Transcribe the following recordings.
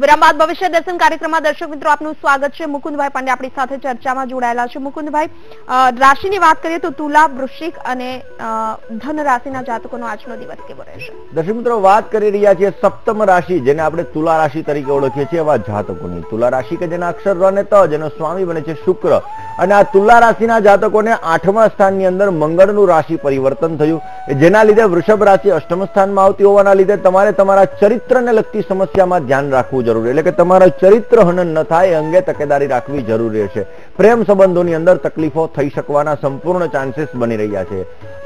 વિરામ બાદ ભવિષ્ય દર્શન કાર્યક્રમમાં દર્શક મિત્રો, આપનું સ્વાગત છે. મુકુંદભાઈ પાંડે આપણી સાથે ચર્ચામાં જોડાયેલા છે. મુકુંદભાઈ રાશિની વાત કરીએ તો તુલા, વૃશ્ચિક અને ધન રાશિના જાતકોનો આજનો દિવસ કેવો રહેશે? દર્શક મિત્રો, વાત કરી રહ્યા છીએ સપ્તમ રાશિ, જેને આપણે તુલા રાશિ તરીકે ઓળખીએ છીએ એવા જાતકોની. તુલા રાશિ કે જેના અક્ષર ર અને જેનો સ્વામી બને છે શુક્ર. અને આ તુલા રાશિના જાતકોને આઠમા સ્થાનની અંદર મંગળનું રાશિ પરિવર્તન થયું. જેના લીધે વૃષભ રાશિ અષ્ટમ સ્થાનમાં આવતી હોવાના લીધે તમારે તમારા ચરિત્રને લગતી સમસ્યામાં ધ્યાન રાખવું જરૂરી. એટલે કે તમારા ચરિત્ર હનન ન થાય, એ અંગે તકેદારી રાખવી જરૂરી છે. પ્રેમ સંબંધોની અંદર તકલીફો થઈ શકવાના સંપૂર્ણ ચાન્સીસ બની રહ્યા છે.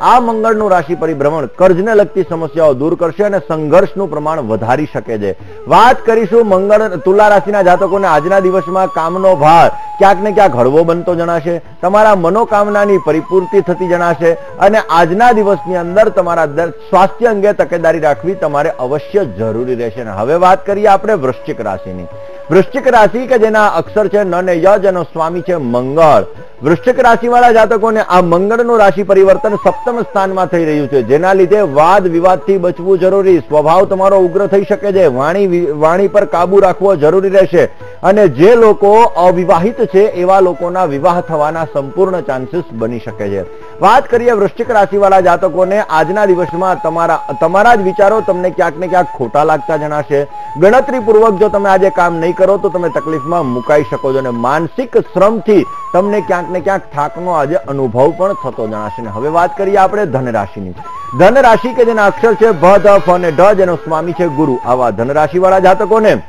આ મંગળનું રાશિ પરિભ્રમણ કર્જને લગતી સમસ્યાઓ દૂર કરશે અને સંઘર્ષનું પ્રમાણ વધારી શકે છે. વાત કરીશું મંગળ તુલા રાશિના જાતકોને આજના દિવસમાં કામનો ભાર. ક્યાંક ને ક્યાંક હળવો બનતો જણાશે, તમારા મનોકામનાની પરિપૂર્તિ થતી જણાશે અને આજના દિવસની અંદર તમારા સ્વાસ્થ્ય અંગે તકેદારી રાખવી તમારે અવશ્ય જરૂરી રહેશે. હવે વાત કરીએ આપણે વૃશ્ચિક રાશિની. વૃશ્ચિક રાશિ કે જેના અક્ષર છે ન ને અને સ્વામી છે મંગળ. વૃશ્ચિક રાશિવાળા જાતકોને આ મંગળનું રાશિ પરિવર્તન સપ્તમ સ્થાનમાં થઈ રહ્યું છે. જેના લીધે વાદ વિવાદથી બચવું જરૂરી, સ્વભાવ તમારો ઉગ્ર થઈ શકે છે, વાણી વાણી પર કાબુ રાખવો જરૂરી રહેશે. અને જે લોકો અવિવાહિત છે, એવા લોકોના વિવાહ થવાના સંપૂર્ણ ચાન્સીસ બની શકે છે. વાત કરીએ વૃશ્ચિક રાશિવાળા જાતકોને, આજના દિવસમાં તમારા તમારા જ વિચારો તમને ક્યાંક ને ક્યાંક ખોટા લાગતા જણાશે. ગણતરીપૂર્વક જો તમે આજે કામ નહીં કરો તો તમે તકલીફમાં મુકાઈ શકો છો અને માનસિક શ્રમથી તમને ક્યાંક ને ક્યાંક થાકનો આજે અનુભવ પણ થતો જણાશે. ને હવે વાત કરીએ આપણે ધન ધનરાશિ રાશિ કે જેના અક્ષર છે ભ, ધ, ફ અને ઢ, જેનો સ્વામી છે ગુરુ. આવા ધન રાશિવાળા જાતકોને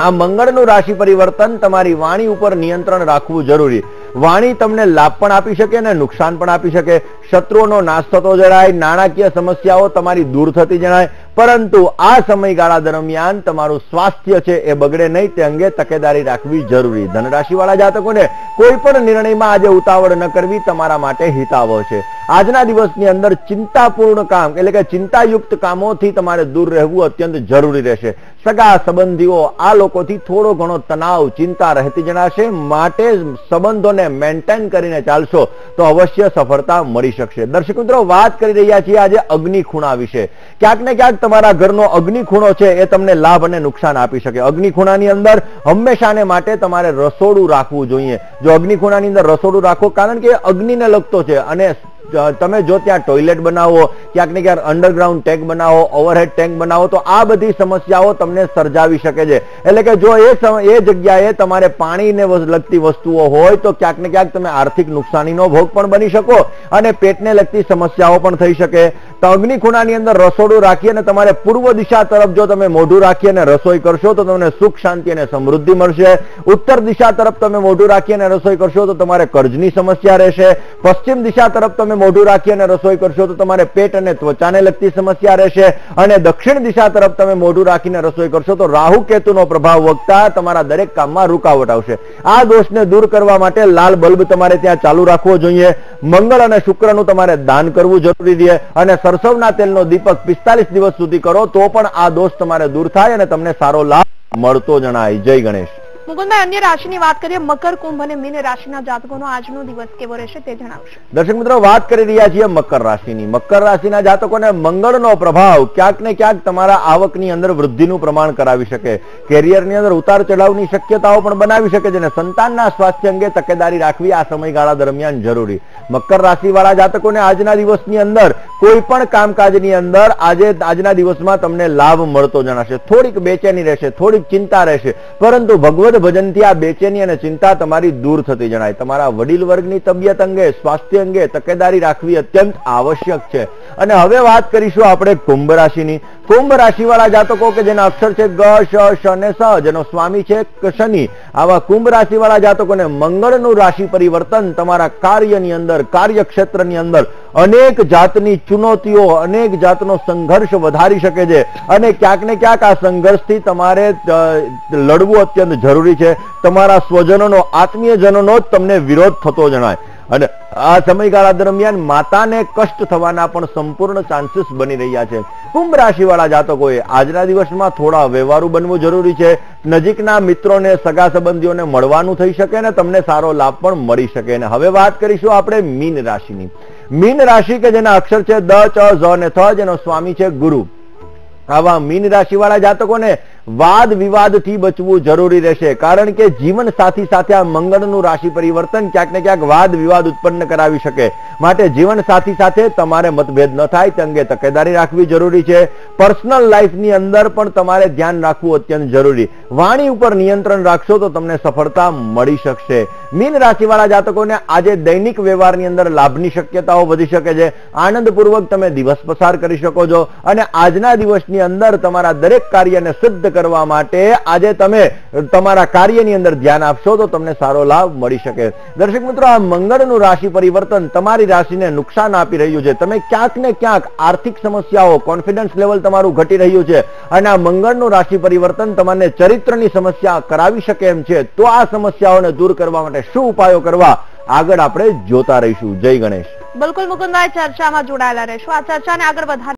આ મંગળનું રાશિ પરિવર્તન તમારી વાણી ઉપર નિયંત્રણ રાખવું જરૂરી. વાણી તમને લાભ પણ આપી શકે અને નુકસાન પણ આપી શકે. શત્રુઓનો નાશ થતો જણાય, નાણાકીય સમસ્યાઓ તમારી દૂર થતી જણાય, પરંતુ આ સમયગાળા દરમિયાન તમારું સ્વાસ્થ્ય છે એ બગડે નહીં, તે અંગે તકેદારી રાખવી જરૂરી. ધનરાશિવાળા જાતકોને કોઈ પણ નિર્ણયમાં આજે ઉતાવળ ન કરવી તમારા માટે હિતાવહ છે. આજના દિવસની અંદર ચિંતાપૂર્ણ કામ, એટલે કે ચિંતાયુક્ત કામોથી તમારે દૂર રહેવું અત્યંત જરૂરી રહેશે. સગા સંબંધીઓ, આ લોકોથી થોડો ઘણો તણાવ, ચિંતા રહેતી જણાશે. માટે સંબંધોને મેન્ટેન કરીને ચાલશો તો અવશ્ય સફળતા મળી શકશે. દર્શક મિત્રો વાત કરી રહ્યા છીએ આજે અગ્નિ ખૂણા વિશે. ક્યાંક ને ક્યાંક તમારા ઘરનો અગ્નિ ખૂણો છે એ તમને લાભ અને નુકસાન આપી શકે. અગ્નિ ખૂણાની અંદર હંમેશાને માટે તમારે રસોડું રાખવું જોઈએ. જો અગ્નિ ખૂણાની અંદર રસોડું રાખો, કારણ કે અગ્નિને લગતો છે અને તમે જો ત્યાં ટોયલેટ બનાવો, ક્યાંક ને ક્યાંક અંડરગ્રાઉન્ડ ટેન્ક બનાવો ઓવરહેડ ટેન્ક બનાવો, તો આ બધી સમસ્યાઓ તમને સર્જાવી શકે છે. એટલે કે જો એ એ જગ્યાએ તમારે પાણીને લગતી વસ્તુઓ હોય, તો ક્યાંક ને ક્યાંક તમે આર્થિક નુકસાનીનો ભોગ પણ બની શકો અને પેટને લગતી સમસ્યાઓ પણ થઈ શકે. તો અગ્નિ ખૂણાની અંદર રસોડું રાખી અને તમારે પૂર્વ દિશા તરફ જો તમે મોઢું રાખી અને રસોઈ કરશો તો તમને સુખ, શાંતિ અને સમૃદ્ધિ મળશે. ઉત્તર દિશા તરફ તમે મોઢું રાખી અને રસોઈ કરશો તો તમારે કર્જની સમસ્યા રહેશે. પશ્ચિમ દિશા તરફ તમે મોઢું રાખી અને રસોઈ કરશો તો તમારે પેટ અને ત્વચાને લગતી સમસ્યા રહેશે. અને દક્ષિણ દિશા તરફ તમે મોઢું રાખીને રસોઈ કરશો તો રાહુ કેતુનો પ્રભાવ વગતા તમારા દરેક કામમાં રૂકાવટ આવશે. આ દોષને દૂર કરવા માટે લાલ બલ્બ તમારે ત્યાં ચાલુ રાખવો જોઈએ. મંગળ અને શુક્રનું તમારે દાન કરવું જરૂરી છે. અને સરસવના તેલનો દીપક પિસ્તાલીસ દિવસ સુધી કરો તો પણ આ દોષ તમારે દૂર થાય અને તમને સારો લાભ મળતો જણાય. જય ગણેશ. મુકુંદભાઈ અન્ય રાશિની વાત કરીએ મકર કુંભ અને મીન રાશિના જાતકોનો આજનો દિવસ કેવો રહેશે તે જણાવશો. દર્શક મિત્રો વાત કરી રહ્યા છીએ મકર રાશિની. મકર રાશિના જાતકોને મંગળનો પ્રભાવ ક્યાંક ને ક્યાંક તમારા આવકની અંદર વૃદ્ધિનું પ્રમાણ કરાવી શકે. કેરિયરની અંદર ઉતાર ચઢાવની શક્યતાઓ પણ બનાવી શકે છે અને સંતાનના સ્વાસ્થ્ય અંગે તકેદારી રાખવી આ સમયગાળા દરમિયાન જરૂરી. મકર રાશિવાળા જાતકોને આજના દિવસની અંદર કોઈ પણ કામકાજની અંદર આજે, આજના દિવસમાં તમને લાભ મળતો જણાશે. થોડીક બેચેની રહેશે, થોડીક ચિંતા રહેશે. પરંતુ ભગવદ ભજનથી આ બેચેની અને ચિંતા તમારી દૂર થતી જણાય. તમારા વડીલ વર્ગની તબિયત અંગે, સ્વાસ્થ્ય અંગે તકેદારી રાખવી અત્યંત આવશ્યક છે. અને હવે વાત કરીશું આપણે કુંભ રાશિની. કુંભ રાશિવાળા જાતકો કે જેના અક્ષર છે ગ, શ શ અને સ, જેનો સ્વામી છે શનિ. આવા કુંભ રાશિવાળા જાતકોને મંગળનું રાશિ પરિવર્તન તમારા કાર્યની અંદર, કાર્યક્ષેત્રની અંદર અનેક જાતની ચુનૌતીઓ, અનેક જાતનો સંઘર્ષ વધારી શકે છે. અને ક્યાંક ને ક્યાંક આ સંઘર્ષથી તમારે લડવું અત્યંત જરૂરી છે. તમારા સ્વજનોનો આત્મીયજનોનો જ તમને વિરોધ થતો જણાય. અને આ સમયગાળા દરમિયાન માતાને કષ્ટ થવાના પણ સંપૂર્ણ ચાન્સીસ બની રહ્યા છે. કુંભ રાશિવાળા જાતકોએ, આજના દિવસમાં થોડા વ્યવહારુ બનવું જરૂરી છે. નજીકના મિત્રોને, સગા સંબંધીઓને મળવાનું થઈ શકે અને તમને સારો લાભ પણ મળી શકે અને હવે વાત કરીશું આપણે મીન રાશિની. મીન રાશિ કે જેના અક્ષર છે દ, ચ, ઝ ને થ, જેનો સ્વામી છે ગુરુ. આવા મીન રાશિવાળા જાતકોને વાદ વિવાદથી બચવું જરૂરી રહેશે. કારણ કે જીવન સાથી સાથે આ મંગળનું રાશિ પરિવર્તન ક્યાંક ને ક્યાંક વાદ વિવાદ ઉત્પન્ન કરાવી શકે. માટે જીવન સાથી સાથે તમારે મતભેદ ન થાય, તે અંગે તકેદારી રાખવી જરૂરી છે. પર્સનલ લાઈફની અંદર પણ તમારે ધ્યાન રાખવું અત્યંત જરૂરી. વાણી ઉપર નિયંત્રણ રાખશો તો તમને સફળતા મળી શકશે. મીન રાશિવાળા જાતકોને આજે દૈનિક વ્યવહારની અંદર લાભની શક્યતાઓ વધી શકે છે. આનંદપૂર્વક તમે દિવસ પસાર કરી શકો છો. અને આજના દિવસની અંદર તમારા દરેક કાર્યને સિદ્ધ કરવા માટે આજે તમે તમારા કાર્યની અંદર ધ્યાન આપશો તો તમને સારો લાભ મળી શકે. દર્શક મિત્રો, આ મંગળનું રાશિ પરિવર્તન તમારી રાશિને નુકસાન આપી રહ્યું છે. તમે ક્યાંક ને ક્યાંક આર્થિક સમસ્યાઓ કોન્ફિડન્સ લેવલ તમારું ઘટી રહ્યું છે અને આ મંગળનું રાશિ પરિવર્તન તમને ચરિત્રની સમસ્યા કરાવી શકે એમ છે. તો આ સમસ્યાઓને દૂર કરવા માટે શું ઉપાયો કરવા આગળ આપણે જોતા રહીશું. જય ગણેશ. બિલકુલ મુકુંદભાઈ, ચર્ચામાં જોડાયેલા રહેશું. આ ચર્ચાને આગળ વધારી